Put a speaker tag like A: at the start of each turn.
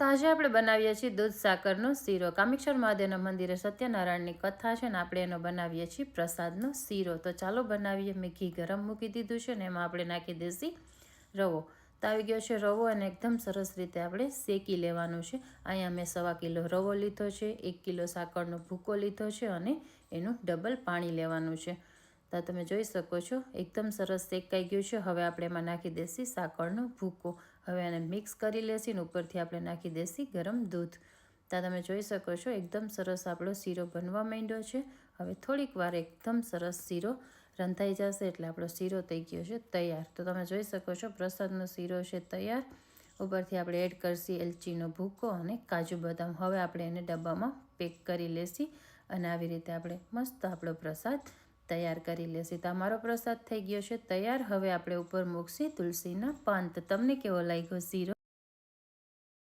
A: તો આજે આપણે બનાવીએ છીએ દૂધ સાકરનો શીરો. કામેશ્વર મહાદેવના મંદિરે સત્યનારાયણની કથા છે ને આપણે એનો બનાવીએ છીએ પ્રસાદનો શીરો. તો ચાલો બનાવીએ. મેં ઘી ગરમ મૂકી દીધું છે ને એમાં આપણે નાખી દેસી રવો. તો આવી ગયો છે રવો અને એકદમ સરસ રીતે આપણે શેકી લેવાનું છે. અહીંયા મેં સવા કિલો રવો લીધો છે, એક કિલો સાકરનો ભૂકો લીધો છે અને એનું ડબલ પાણી લેવાનું છે. તો તમે જોઈ શકો છો. એકદમ સરસ શેકાઈ ગયું છે. હવે આપણે એમાં નાખી દેસી સાકરનો ભૂકો. હવે આને મિક્સ કરી લેસી ને ઉપરથી આપણે નાખી દેસી ગરમ દૂધ. તો તમે જોઈ શકો છો, એકદમ સરસ આપણો શીરો બનવા માંડ્યો છે. હવે થોડીક વાર એકદમ સરસ શીરો રંધાઈ જશે એટલે આપણો શીરો થઈ ગયો છે તૈયાર. તો તમે જોઈ શકો છો, પ્રસાદનો શીરો છે તૈયાર. ઉપરથી આપણે એડ કરશી એલચીનો ભૂકો અને કાજુ બદામ. હવે આપણે એને ડબ્બામાં પેક કરી લેશી અને આવી રીતે આપણે મસ્ત આપણો પ્રસાદ તૈયાર કરી લેશી. તો અમારો પ્રસાદ થઈ ગયો છે. તૈયાર. હવે આપણે ઉપર મૂકશી તુલસીના પાન. તમને કેવો લાગ્યો? શીરો